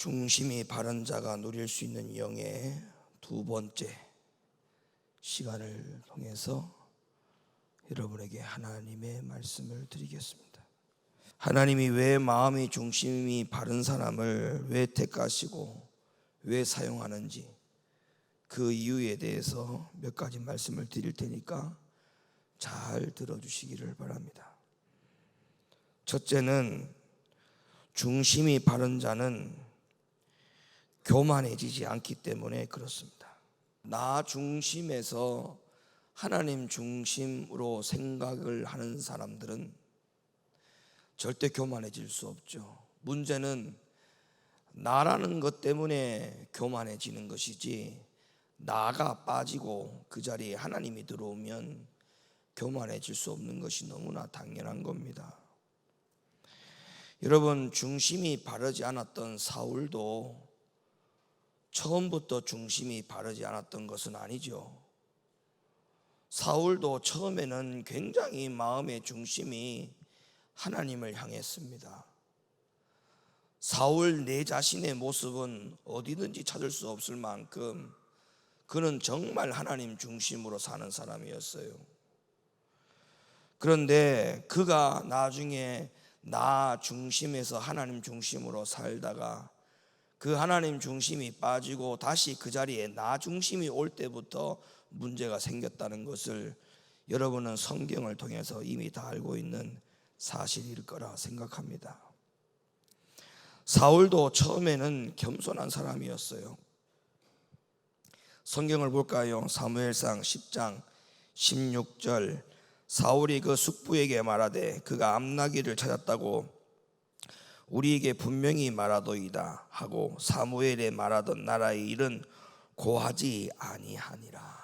중심이 바른 자가 누릴 수 있는 영의 두 번째 시간을 통해서 여러분에게 하나님의 말씀을 드리겠습니다. 하나님이 왜 마음이 중심이 바른 사람을 왜 택하시고 왜 사용하는지 그 이유에 대해서 몇 가지 말씀을 드릴 테니까 잘 들어주시기를 바랍니다. 첫째는 중심이 바른 자는 교만해지지 않기 때문에 그렇습니다. 나 중심에서 하나님 중심으로 생각을 하는 사람들은 절대 교만해질 수 없죠. 문제는 나라는 것 때문에 교만해지는 것이지 나가 빠지고 그 자리에 하나님이 들어오면 교만해질 수 없는 것이 너무나 당연한 겁니다. 여러분 중심이 바르지 않았던 사울도 처음부터 중심이 바르지 않았던 것은 아니죠. 사울도 처음에는 굉장히 마음의 중심이 하나님을 향했습니다. 사울 내 자신의 모습은 어디든지 찾을 수 없을 만큼 그는 정말 하나님 중심으로 사는 사람이었어요. 그런데 그가 나중에 나 중심에서 하나님 중심으로 살다가 그 하나님 중심이 빠지고 다시 그 자리에 나 중심이 올 때부터 문제가 생겼다는 것을 여러분은 성경을 통해서 이미 다 알고 있는 사실일 거라 생각합니다. 사울도 처음에는 겸손한 사람이었어요. 성경을 볼까요? 사무엘상 10장 16절 사울이 그 숙부에게 말하되 그가 암나기를 찾았다고 우리에게 분명히 말하도이다 하고 사무엘에 말하던 나라의 일은 고하지 아니하니라.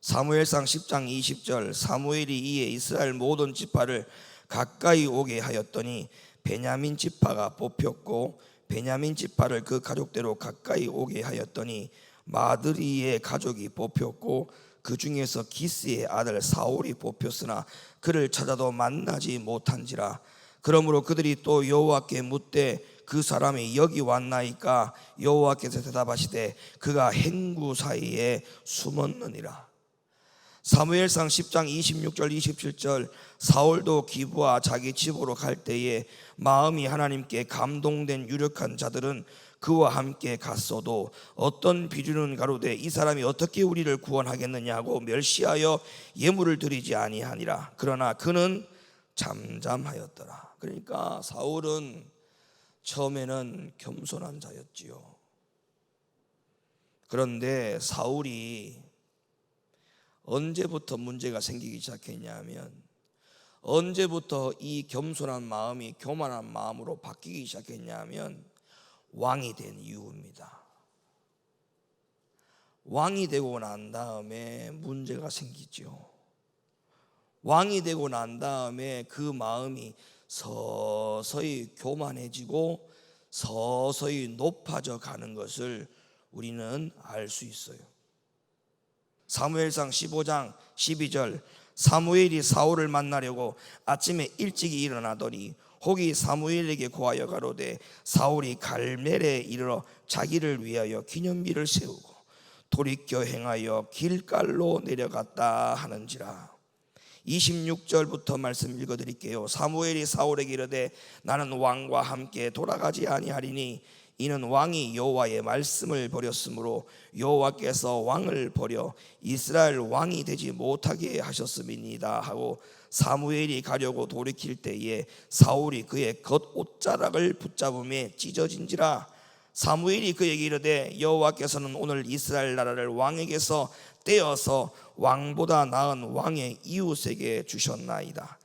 사무엘상 10장 20절 사무엘이 이에 이스라엘 모든 지파를 가까이 오게 하였더니 베냐민 지파가 뽑혔고 베냐민 지파를 그 가족대로 가까이 오게 하였더니 마드리의 가족이 뽑혔고 그 중에서 기스의 아들 사울이 뽑혔으나 그를 찾아도 만나지 못한지라 그러므로 그들이 또 여호와께 묻되 그 사람이 여기 왔나이까? 여호와께서 대답하시되 그가 행구 사이에 숨었느니라. 사무엘상 10장 26절 27절 사울도 기부와 자기 집으로 갈 때에 마음이 하나님께 감동된 유력한 자들은 그와 함께 갔어도 어떤 비류는 가로되 이 사람이 어떻게 우리를 구원하겠느냐고 멸시하여 예물을 드리지 아니하니라. 그러나 그는 잠잠하였더라 그러니까 사울은 처음에는 겸손한 자였지요 그런데 사울이 언제부터 문제가 생기기 시작했냐면 언제부터 이 겸손한 마음이 교만한 마음으로 바뀌기 시작했냐면 왕이 된 이유입니다. 왕이 되고 난 다음에 문제가 생기죠. 왕이 되고 난 다음에 그 마음이 서서히 교만해지고 서서히 높아져 가는 것을 우리는 알 수 있어요. 사무엘상 15장 12절 사무엘이 사울을 만나려고 아침에 일찍 일어나더니 혹이 사무엘에게 고하여 가로되 사울이 갈멜에 이르러 자기를 위하여 기념비를 세우고 돌이켜 행하여 길갈로 내려갔다 하는지라 26절부터 말씀 읽어 드릴게요. 사무엘이 사울에게 이르되 나는 왕과 함께 돌아가지 아니하리니 이는 왕이 여호와의 말씀을 버렸으므로 여호와께서 왕을 버려 이스라엘 왕이 되지 못하게 하셨음이니이다 하고 사무엘이 가려고 돌이킬 때에 사울이 그의 겉 옷자락을 붙잡음에 찢어진지라. 사무엘이 그에게 이르되 여호와께서는 오늘 이스라엘 나라를 왕에게서 떼어서 왕보다 나은 왕의 이웃에게 주셨나이다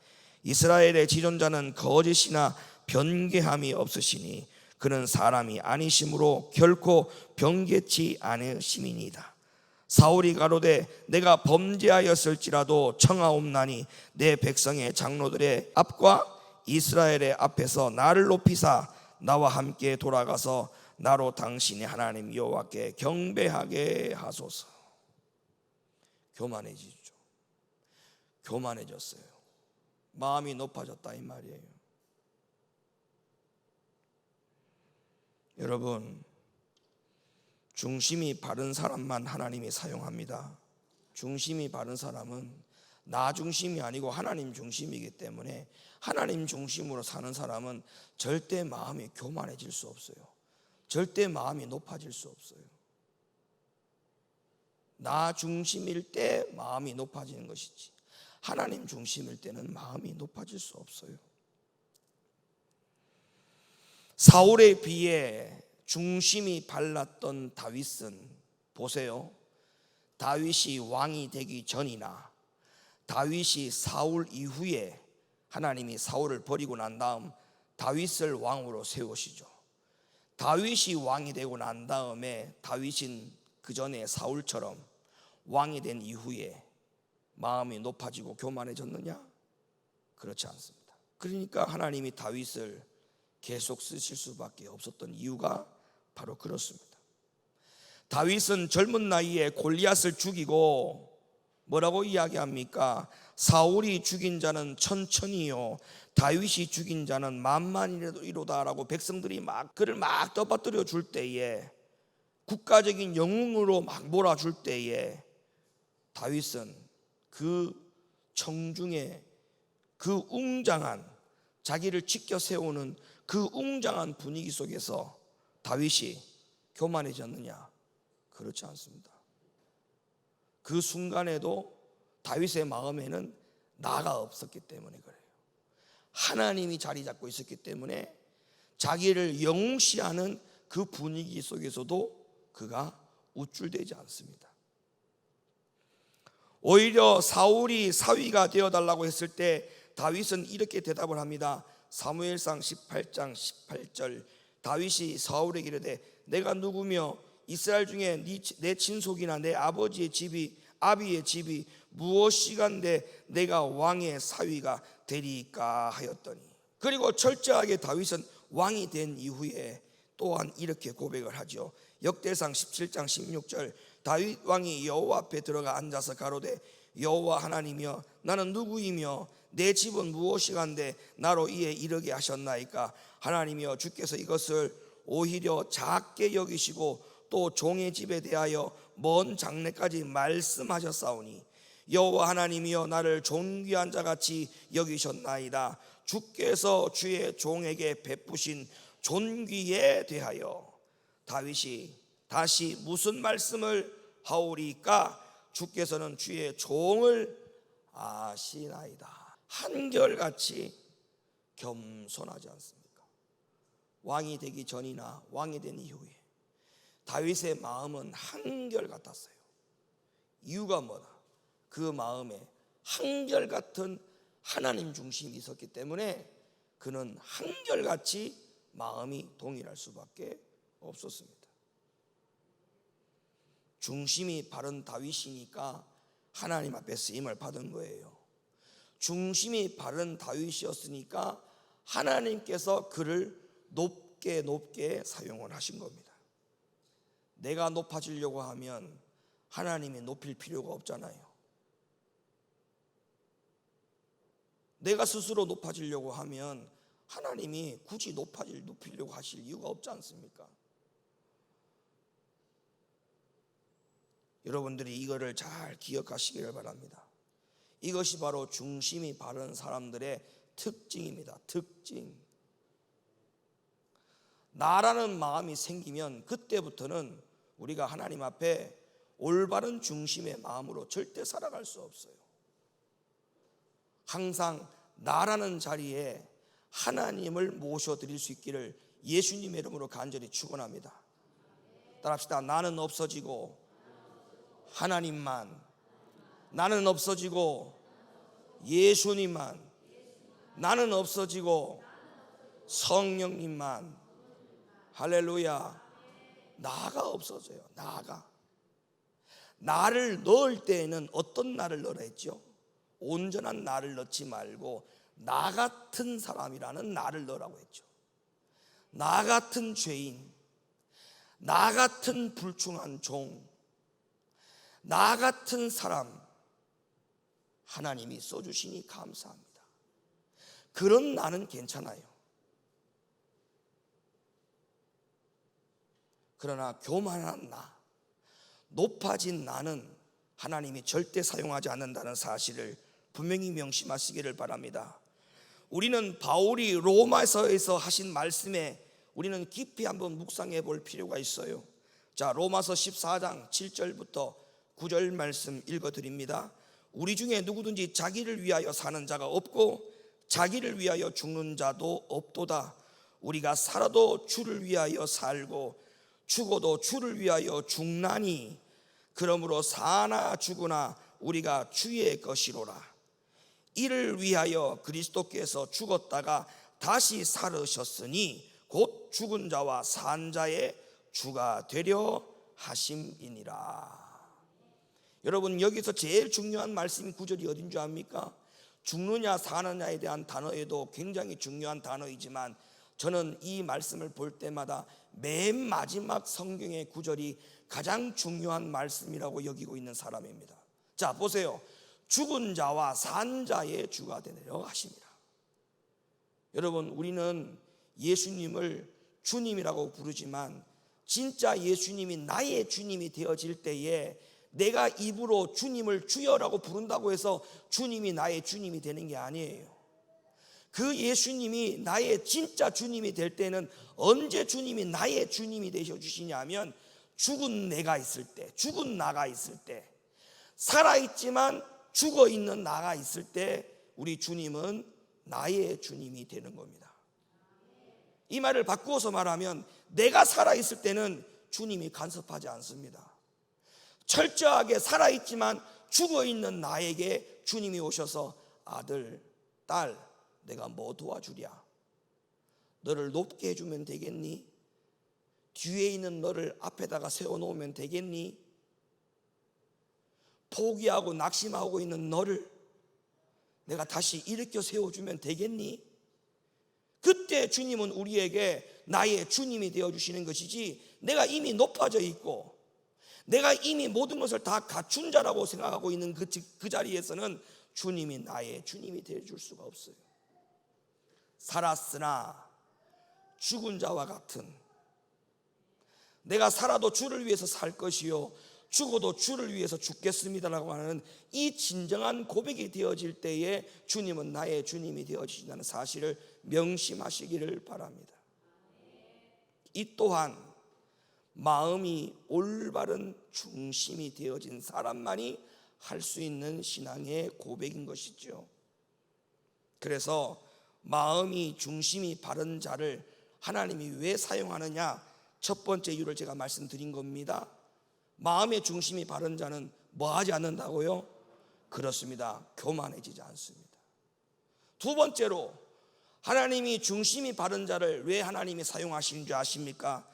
이스라엘의 지존자는 거짓이나 변개함이 없으시니 그는 사람이 아니심으로 결코 변개치 않으심이니이다. 사울이 가로되 내가 범죄하였을지라도 청하옵나니 내 백성의 장로들의 앞과 이스라엘의 앞에서 나를 높이사 나와 함께 돌아가서 나로 당신의 하나님 여호와께 경배하게 하소서. 교만해지죠. 교만해졌어요. 마음이 높아졌다 이 말이에요. 여러분 중심이 바른 사람만 하나님이 사용합니다. 중심이 바른 사람은 나 중심이 아니고 하나님 중심이기 때문에 하나님 중심으로 사는 사람은 절대 마음이 교만해질 수 없어요. 절대 마음이 높아질 수 없어요. 나 중심일 때 마음이 높아지는 것이지 하나님 중심일 때는 마음이 높아질 수 없어요. 사울에 비해 중심이 발랐던 다윗은 보세요. 다윗이 왕이 되기 전이나 다윗이 사울 이후에 하나님이 사울을 버리고 난 다음 다윗을 왕으로 세우시죠. 다윗이 왕이 되고 난 다음에 다윗은 그 전에 사울처럼 왕이 된 이후에 마음이 높아지고 교만해졌느냐? 그렇지 않습니다. 그러니까 하나님이 다윗을 계속 쓰실 수밖에 없었던 이유가 바로 그렇습니다. 다윗은 젊은 나이에 골리앗을 죽이고 뭐라고 이야기합니까? 사울이 죽인 자는 천천히요 다윗이 죽인 자는 만만이로다라고 백성들이 막 그를 막 떠받들여 줄 때에 국가적인 영웅으로 막 몰아줄 때에 다윗은 그 청중의 그 웅장한 자기를 지켜 세우는 그 웅장한 분위기 속에서 다윗이 교만해졌느냐? 그렇지 않습니다. 그 순간에도 다윗의 마음에는 나가 없었기 때문에 그래요. 하나님이 자리 잡고 있었기 때문에 자기를 영시하는 그 분위기 속에서도 그가 우쭐대지 않습니다. 오히려 사울이 사위가 되어 달라고 했을 때 다윗은 이렇게 대답을 합니다. 사무엘상 18장 18절 다윗이 사울에게 이르되 내가 누구며 이스라엘 중에 내 친속이나 내 아버지의 집이 아비의 집이 무엇이간데 내가 왕의 사위가 되리까 하였더니 그리고 철저하게 다윗은 왕이 된 이후에 또한 이렇게 고백을 하죠. 역대상 17장 16절 다윗 왕이 여호와 앞에 들어가 앉아서 가로되 여호와 하나님이여 나는 누구이며 내 집은 무엇이간데 나로 이에 이르게 하셨나이까? 하나님이여 주께서 이것을 오히려 작게 여기시고 또 종의 집에 대하여 먼 장래까지 말씀하셨사오니 여호와 하나님이여 나를 존귀한 자같이 여기셨나이다. 주께서 주의 종에게 베푸신 존귀에 대하여 다윗이 다시 무슨 말씀을 하오리까 주께서는 주의 종을 아시나이다 한결같이 겸손하지 않습니까? 왕이 되기 전이나 왕이 된 이후에 다윗의 마음은 한결 같았어요. 이유가 뭐다? 그 마음에 한결 같은 하나님 중심이 있었기 때문에 그는 한결같이 마음이 동일할 수밖에 없었습니다. 중심이 바른 다윗이니까 하나님 앞에 쓰임을 받은 거예요. 중심이 바른 다윗이었으니까 하나님께서 그를 높게 높게 사용을 하신 겁니다. 내가 높아지려고 하면 하나님이 높일 필요가 없잖아요. 내가 스스로 높아지려고 하면 하나님이 굳이 높아질 높이려고 하실 이유가 없지 않습니까? 여러분들이 이거를 잘 기억하시기를 바랍니다. 이것이 바로 중심이 바른 사람들의 특징입니다. 특징. 나라는 마음이 생기면 그때부터는 우리가 하나님 앞에 올바른 중심의 마음으로 절대 살아갈 수 없어요. 항상 나라는 자리에 하나님을 모셔 드릴 수 있기를 예수님의 이름으로 간절히 축원합니다. 따라합시다. 나는 없어지고 하나님만 나는 없어지고 예수님만 나는 없어지고 성령님만. 할렐루야. 나가 없어져요. 나가. 나를 넣을 때에는 어떤 나를 넣으라 했죠? 온전한 나를 넣지 말고 나 같은 사람이라는 나를 넣으라고 했죠. 나 같은 죄인 나 같은 불충한 종 나 같은 사람 하나님이 써주시니 감사합니다. 그런 나는 괜찮아요. 그러나 교만한 나, 높아진 나는 하나님이 절대 사용하지 않는다는 사실을 분명히 명심하시기를 바랍니다. 우리는 바울이 로마서에서 하신 말씀에 우리는 깊이 한번 묵상해 볼 필요가 있어요. 자, 로마서 14장 7절부터 9절 말씀 읽어 드립니다. 우리 중에 누구든지 자기를 위하여 사는 자가 없고 자기를 위하여 죽는 자도 없도다. 우리가 살아도 주를 위하여 살고 죽어도 주를 위하여 죽나니 그러므로 사나 죽으나 우리가 주의 것이로라. 이를 위하여 그리스도께서 죽었다가 다시 살으셨으니 곧 죽은 자와 산 자의 주가 되려 하심이니라. 여러분 여기서 제일 중요한 말씀이 구절이 어딘 줄 압니까? 죽느냐 사느냐에 대한 단어에도 굉장히 중요한 단어이지만 저는 이 말씀을 볼 때마다 맨 마지막 성경의 구절이 가장 중요한 말씀이라고 여기고 있는 사람입니다. 자, 보세요. 죽은 자와 산 자의 주가 되려 하십니다. 여러분, 우리는 예수님을 주님이라고 부르지만 진짜 예수님이 나의 주님이 되어질 때에 내가 입으로 주님을 주여라고 부른다고 해서 주님이 나의 주님이 되는 게 아니에요. 그 예수님이 나의 진짜 주님이 될 때는 언제 주님이 나의 주님이 되셔 주시냐면 죽은 내가 있을 때, 죽은 나가 있을 때, 살아있지만 죽어 있는 나가 있을 때 우리 주님은 나의 주님이 되는 겁니다. 이 말을 바꾸어서 말하면 내가 살아있을 때는 주님이 간섭하지 않습니다. 철저하게 살아있지만 죽어 있는 나에게 주님이 오셔서 아들, 딸, 내가 뭐 도와주랴? 너를 높게 해주면 되겠니? 뒤에 있는 너를 앞에다가 세워놓으면 되겠니? 포기하고 낙심하고 있는 너를 내가 다시 일으켜 세워주면 되겠니? 그때 주님은 우리에게 나의 주님이 되어주시는 것이지 내가 이미 높아져 있고 내가 이미 모든 것을 다 갖춘 자라고 생각하고 있는 그, 그 자리에서는 주님이 나의 주님이 되어줄 수가 없어요. 살았으나 죽은 자와 같은 내가 살아도 주를 위해서 살 것이요 죽어도 주를 위해서 죽겠습니다라고 하는 이 진정한 고백이 되어질 때에 주님은 나의 주님이 되어지신다는 사실을 명심하시기를 바랍니다. 이 또한 마음이 올바른 중심이 되어진 사람만이 할 수 있는 신앙의 고백인 것이죠. 그래서 마음이 중심이 바른 자를 하나님이 왜 사용하느냐? 첫 번째 이유를 제가 말씀드린 겁니다. 마음의 중심이 바른 자는 뭐 하지 않는다고요? 그렇습니다. 교만해지지 않습니다. 두 번째로 하나님이 중심이 바른 자를 왜 하나님이 사용하시는 줄 아십니까?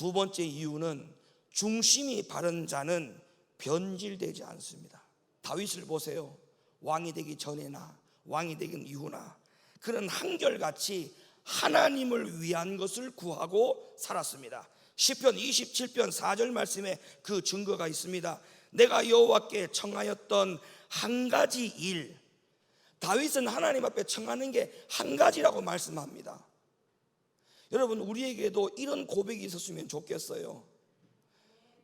두 번째 이유는 중심이 바른 자는 변질되지 않습니다. 다윗을 보세요. 왕이 되기 전에나 왕이 되긴 이후나 그는 한결같이 하나님을 위한 것을 구하고 살았습니다. 시편 27편 4절 말씀에 그 증거가 있습니다. 내가 여호와께 청하였던 한 가지 일 다윗은 하나님 앞에 청하는 게 한 가지라고 말씀합니다. 여러분 우리에게도 이런 고백이 있었으면 좋겠어요.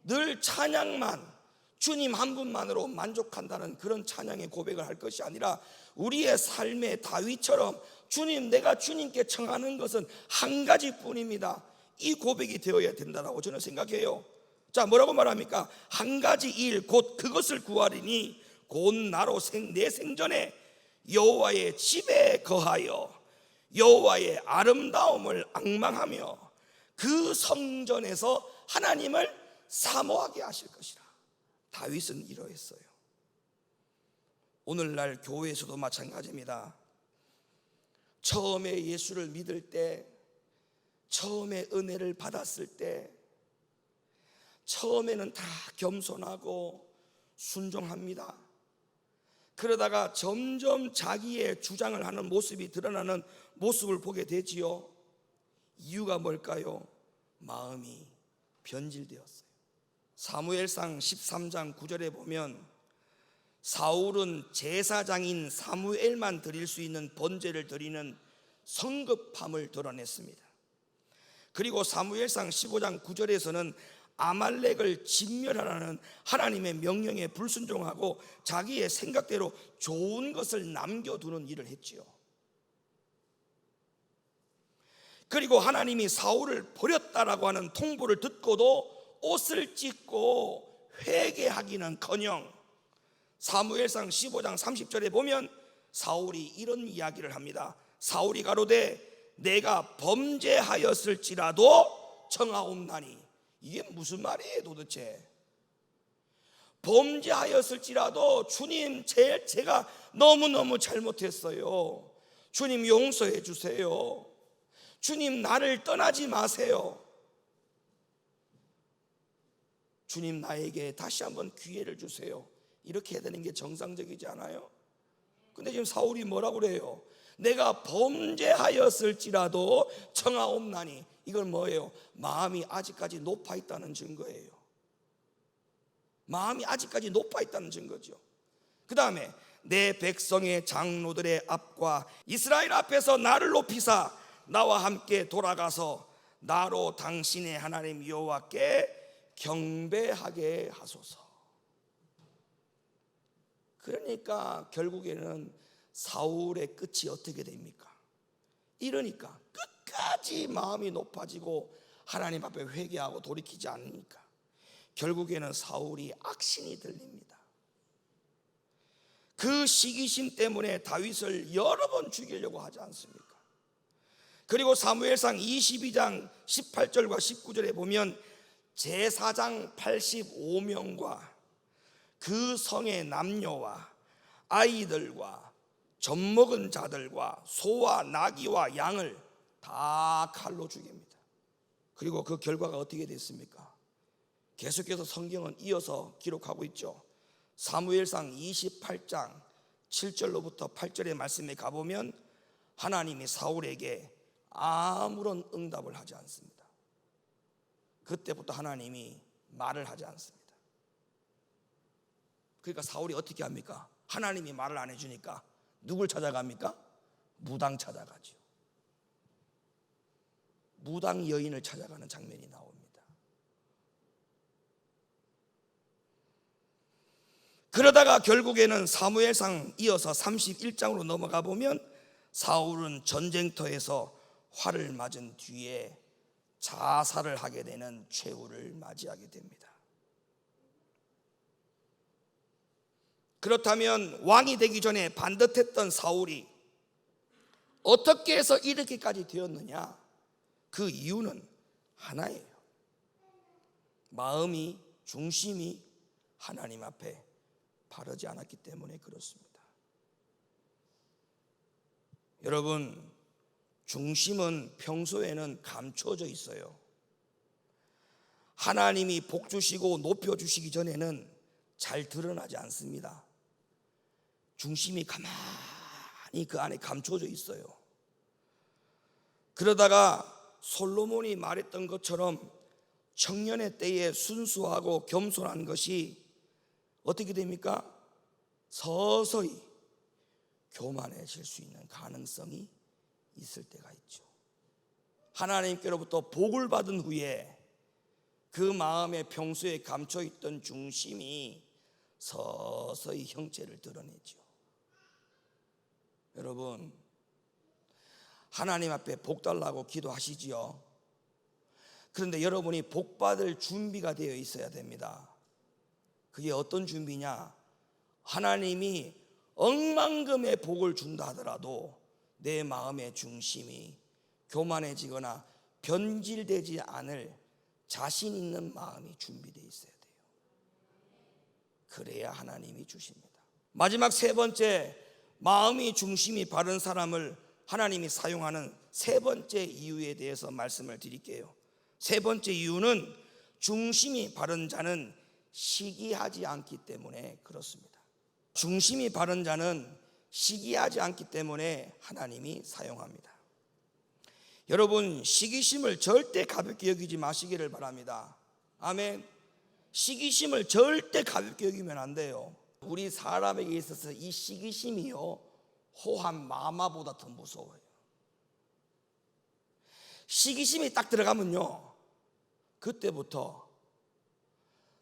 늘 찬양만 주님 한 분만으로 만족한다는 그런 찬양의 고백을 할 것이 아니라 우리의 삶의 다윗처럼 주님 내가 주님께 청하는 것은 한 가지뿐입니다. 이 고백이 되어야 된다라고 저는 생각해요. 자 뭐라고 말합니까? 한 가지 일 곧 그것을 구하리니 곧 나로 생, 내 생전에 여호와의 집에 거하여 여호와의 아름다움을 악망하며 그 성전에서 하나님을 사모하게 하실 것이라. 다윗은 이러했어요. 오늘날 교회에서도 마찬가지입니다. 처음에 예수를 믿을 때, 처음에 은혜를 받았을 때, 처음에는 다 겸손하고 순종합니다. 그러다가 점점 자기의 주장을 하는 모습이 드러나는 모습을 보게 되지요. 이유가 뭘까요? 마음이 변질되었어요. 사무엘상 13장 9절에 보면 사울은 제사장인 사무엘만 드릴 수 있는 번제를 드리는 성급함을 드러냈습니다. 그리고 사무엘상 15장 9절에서는 아말렉을 진멸하라는 하나님의 명령에 불순종하고 자기의 생각대로 좋은 것을 남겨두는 일을 했지요. 그리고 하나님이 사울을 버렸다라고 하는 통보를 듣고도 옷을 찢고 회개하기는커녕 사무엘상 15장 30절에 보면 사울이 이런 이야기를 합니다. 사울이 가로되 내가 범죄하였을지라도 청하옵나니 이게 무슨 말이에요 도대체? 범죄하였을지라도 주님 제, 제가 너무너무 잘못했어요. 주님 용서해 주세요. 주님 나를 떠나지 마세요. 주님 나에게 다시 한번 기회를 주세요. 이렇게 해야 되는 게 정상적이지 않아요? 근데 지금 사울이 뭐라고 그래요? 내가 범죄하였을지라도 청하옵나니 이건 뭐예요? 마음이 아직까지 높아 있다는 증거예요. 마음이 아직까지 높아 있다는 증거죠. 그 다음에 내 백성의 장로들의 앞과 이스라엘 앞에서 나를 높이사 나와 함께 돌아가서 나로 당신의 하나님 여호와께 경배하게 하소서. 그러니까 결국에는 사울의 끝이 어떻게 됩니까? 이러니까 끝까지 마음이 높아지고 하나님 앞에 회개하고 돌이키지 않으니까 결국에는 사울이 악신이 들립니다. 그 시기심 때문에 다윗을 여러 번 죽이려고 하지 않습니까? 그리고 사무엘상 22장 18절과 19절에 보면 제사장 85명과 그 성의 남녀와 아이들과 젖먹은 자들과 소와 나귀와 양을 다 칼로 죽입니다. 그리고 그 결과가 어떻게 됐습니까? 계속해서 성경은 이어서 기록하고 있죠. 사무엘상 28장 7절로부터 8절의 말씀에 가보면 하나님이 사울에게 아무런 응답을 하지 않습니다. 그때부터 하나님이 말을 하지 않습니다. 그러니까 사울이 어떻게 합니까? 하나님이 말을 안 해주니까 누굴 찾아갑니까? 무당 찾아가죠. 무당 여인을 찾아가는 장면이 나옵니다. 그러다가 결국에는 사무엘상 이어서 31장으로 넘어가 보면 사울은 전쟁터에서 활을 맞은 뒤에 자살을 하게 되는 최후를 맞이하게 됩니다. 그렇다면 왕이 되기 전에 반듯했던 사울이 어떻게 해서 이렇게까지 되었느냐? 그 이유는 하나예요. 마음이 중심이 하나님 앞에 바르지 않았기 때문에 그렇습니다. 여러분 중심은 평소에는 감춰져 있어요. 하나님이 복 주시고 높여 주시기 전에는 잘 드러나지 않습니다. 중심이 가만히 그 안에 감춰져 있어요. 그러다가 솔로몬이 말했던 것처럼 청년의 때에 순수하고 겸손한 것이 어떻게 됩니까? 서서히 교만해질 수 있는 가능성이 있을 때가 있죠. 하나님께로부터 복을 받은 후에 그 마음에 평소에 감춰 있던 중심이 서서히 형체를 드러내죠. 여러분, 하나님 앞에 복 달라고 기도하시지요. 그런데 여러분이 복 받을 준비가 되어 있어야 됩니다. 그게 어떤 준비냐? 하나님이 억만금의 복을 준다 하더라도 내 마음의 중심이 교만해지거나 변질되지 않을 자신 있는 마음이 준비되어 있어야 돼요. 그래야 하나님이 주십니다. 마지막 세 번째, 마음이 중심이 바른 사람을 하나님이 사용하는 세 번째 이유에 대해서 말씀을 드릴게요. 세 번째 이유는 중심이 바른 자는 시기하지 않기 때문에 그렇습니다. 중심이 바른 자는 시기하지 않기 때문에 하나님이 사용합니다. 여러분, 시기심을 절대 가볍게 여기지 마시기를 바랍니다. 아멘. 시기심을 절대 가볍게 여기면 안 돼요. 우리 사람에게 있어서 이 시기심이요, 호한 마마보다 더 무서워요. 시기심이 딱 들어가면요. 그때부터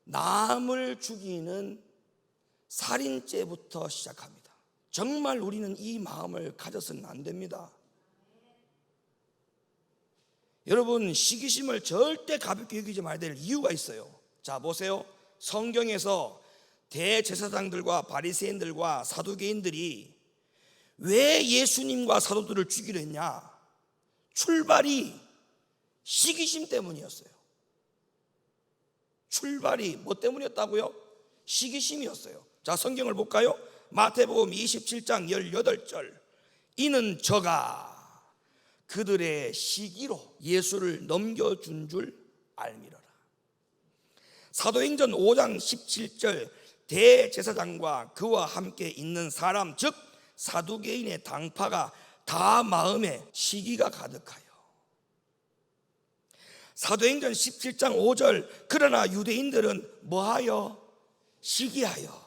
남을 죽이는 살인죄부터 시작합니다. 정말 우리는 이 마음을 가져서는 안 됩니다. 여러분, 시기심을 절대 가볍게 여기지 말아야 될 이유가 있어요. 자, 보세요. 성경에서 대제사장들과 바리새인들과 사두개인들이 왜 예수님과 사도들을 죽이려 했냐? 출발이 시기심 때문이었어요. 출발이 뭐 때문이었다고요? 시기심이었어요. 자, 성경을 볼까요? 마태복음 27장 18절. 이는 저가 그들의 시기로 예수를 넘겨준 줄 알미러라. 사도행전 5장 17절 대제사장과 그와 함께 있는 사람 즉 사두개인의 당파가 다 마음에 시기가 가득하여 사도행전 17장 5절 그러나 유대인들은 뭐하여 시기하여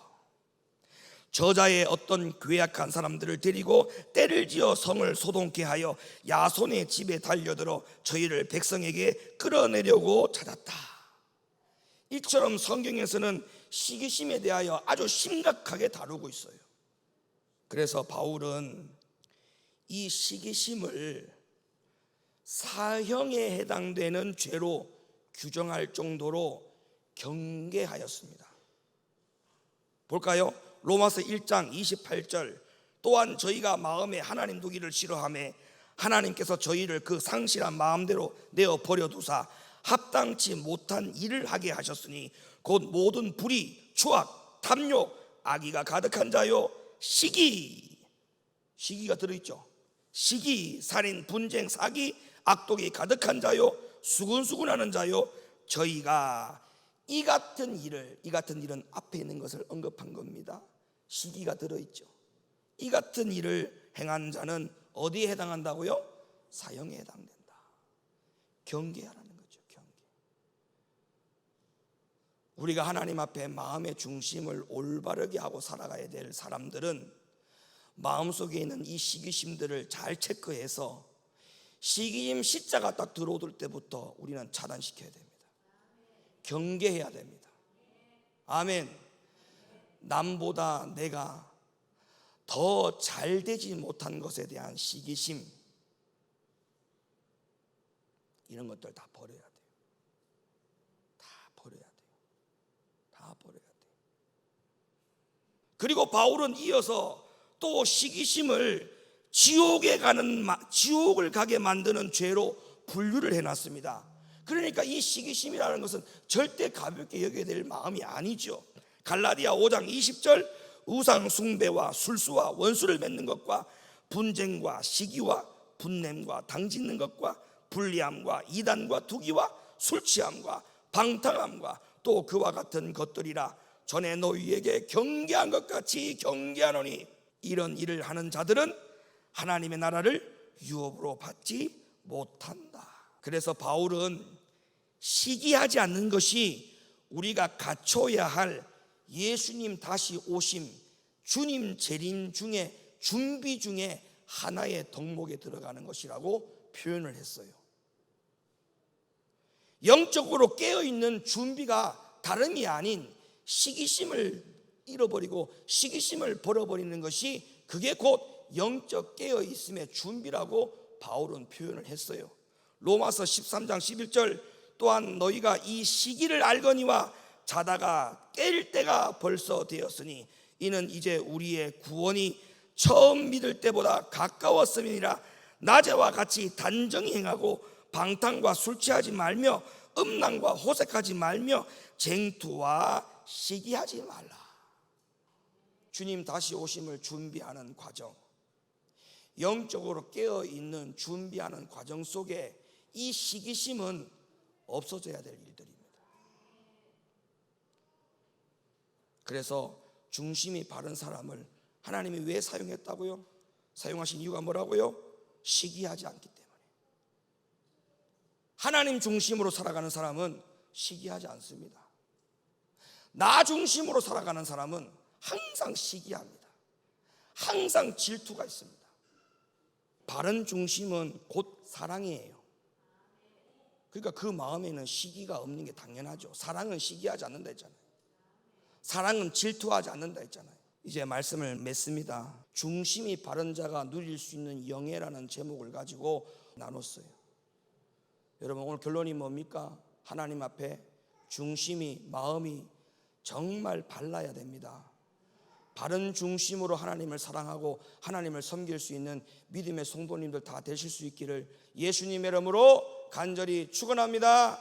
저자의 어떤 괴악한 사람들을 데리고 때를 지어 성을 소동케 하여 야손의 집에 달려들어 저희를 백성에게 끌어내려고 찾았다. 이처럼 성경에서는 시기심에 대하여 아주 심각하게 다루고 있어요. 그래서 바울은 이 시기심을 사형에 해당되는 죄로 규정할 정도로 경계하였습니다. 볼까요? 로마서 1장 28절. 또한 저희가 마음에 하나님 두기를 싫어하며 하나님께서 저희를 그 상실한 마음대로 내어 버려 두사 합당치 못한 일을 하게 하셨으니 곧 모든 불의, 추악, 탐욕, 악의가 가득한 자요. 시기. 시기가 들어있죠. 시기, 살인, 분쟁, 사기, 악독이 가득한 자요. 수군수군하는 자요. 저희가 이 같은 일을 이 같은 일은 앞에 있는 것을 언급한 겁니다. 시기가 들어있죠. 이 같은 일을 행한 자는 어디에 해당한다고요? 사형에 해당된다. 경계하라는 거죠. 경계. 우리가 하나님 앞에 마음의 중심을 올바르게 하고 살아가야 될 사람들은 마음속에 있는 이 시기심들을 잘 체크해서 시기심 시자가 딱 들어오들 때부터 우리는 차단시켜야 됩니다. 경계해야 됩니다. 아멘. 남보다 내가 더 잘 되지 못한 것에 대한 시기심 이런 것들 다 버려야 돼요. 다 버려야 돼요. 다 버려야 돼요. 그리고 바울은 이어서 또 시기심을 지옥에 가는 지옥을 가게 만드는 죄로 분류를 해 놨습니다. 그러니까 이 시기심이라는 것은 절대 가볍게 여겨야 될 마음이 아니죠. 갈라디아 5장 20절 우상 숭배와 술수와 원수를 맺는 것과 분쟁과 시기와 분냄과 당짓는 것과 불리함과 이단과 투기와 술 취함과 방탕함과 또 그와 같은 것들이라 전에 너희에게 경계한 것 같이 경계하노니 이런 일을 하는 자들은 하나님의 나라를 유업으로 받지 못한다. 그래서 바울은 시기하지 않는 것이 우리가 갖춰야 할 예수님 다시 오심, 주님 재림 중에 준비 중에 하나의 덕목에 들어가는 것이라고 표현을 했어요. 영적으로 깨어 있는 준비가 다름이 아닌 시기심을 잃어버리고 시기심을 버려버리는 것이 그게 곧 영적 깨어 있음의 준비라고 바울은 표현을 했어요. 로마서 13장 11절 또한 너희가 이 시기를 알거니와 자다가 깰 때가 벌써 되었으니 이는 이제 우리의 구원이 처음 믿을 때보다 가까웠음이니라. 낮에와 같이 단정히 행하고 방탕과 술 취하지 말며 음란과 호색하지 말며 쟁투와 시기하지 말라. 주님 다시 오심을 준비하는 과정, 영적으로 깨어 있는 준비하는 과정 속에 이 시기심은 없어져야 될 일들입니다. 그래서 중심이 바른 사람을 하나님이 왜 사용했다고요? 사용하신 이유가 뭐라고요? 시기하지 않기 때문에. 하나님 중심으로 살아가는 사람은 시기하지 않습니다. 나 중심으로 살아가는 사람은 항상 시기합니다. 항상 질투가 있습니다. 바른 중심은 곧 사랑이에요. 그러니까 그 마음에는 시기가 없는 게 당연하죠. 사랑은 시기하지 않는다 했잖아요. 사랑은 질투하지 않는다 했잖아요. 이제 말씀을 맺습니다. 중심이 바른 자가 누릴 수 있는 영예라는 제목을 가지고 나눴어요. 여러분 오늘 결론이 뭡니까? 하나님 앞에 중심이 마음이 정말 발라야 됩니다. 바른 중심으로 하나님을 사랑하고 하나님을 섬길 수 있는 믿음의 성도님들 다 되실 수 있기를 예수님의 이름으로 간절히 축원합니다.